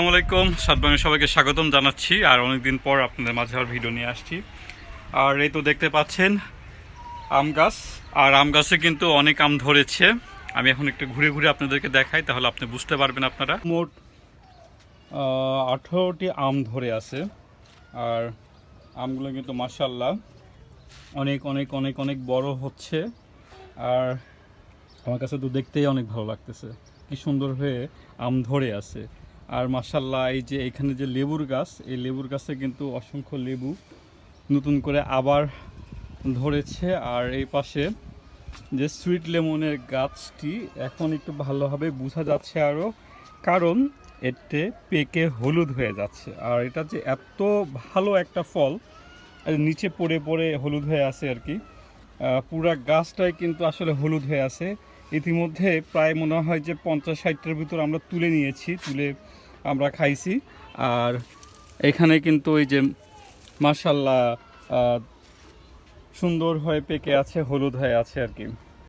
আসসালামু আলাইকুম। সাতবাংলা সবাইকে স্বাগতম জানাচ্ছি আর অনেকদিন পর আপনাদের মাঝে আর ভিডিও নিয়ে আসছি। আর এই তো দেখতে পাচ্ছেন আম গাছ। আর আম গাছে কিন্তু অনেক আম ধরেছে। আমি এখন একটু ঘুরে ঘুরে আপনাদেরকে দেখাই, তাহলে আপনি বুঝতে পারবেন আপনারা। মোট আঠেরোটি আম ধরে আছে। আর আমগুলো কিন্তু মাসাল্লাহ অনেক অনেক অনেক অনেক বড় হচ্ছে। আর আমার কাছে তো দেখতেই অনেক ভালো লাগতেছে। কি সুন্দর হয়ে আম ধরে আছে। আর মাসাল্লাহ এই যে এখানে যে লেবুর গাছ, এই লেবুর গাছে কিন্তু অসংখ্য লেবু নতুন করে আবার ধরেছে। আর এই পাশে যে সুইট লেমনের গাছটি এখন একটু ভালোভাবে বোঝা যাচ্ছে আরও কারণ এতে পেকে হলুদ হয়ে যাচ্ছে। আর এটা যে এত ভালো একটা ফল নিচে পড়ে পড়ে হলুদ হয়ে আছে আর কি পুরা গাছটাই কিন্তু আসলে হলুদ হয়ে আছে। ইতিমধ্যে প্রায় মনে হয় যে পঞ্চাশ ষাটটার ভিতর আমরা তুলে নিয়েছি, তুলে আমরা খাইছি। আর এখানে কিন্তু ওই যে মার্শাল্লাহ সুন্দর হয়ে পেকে আছে, হলুদ হয়ে আছে আর কি।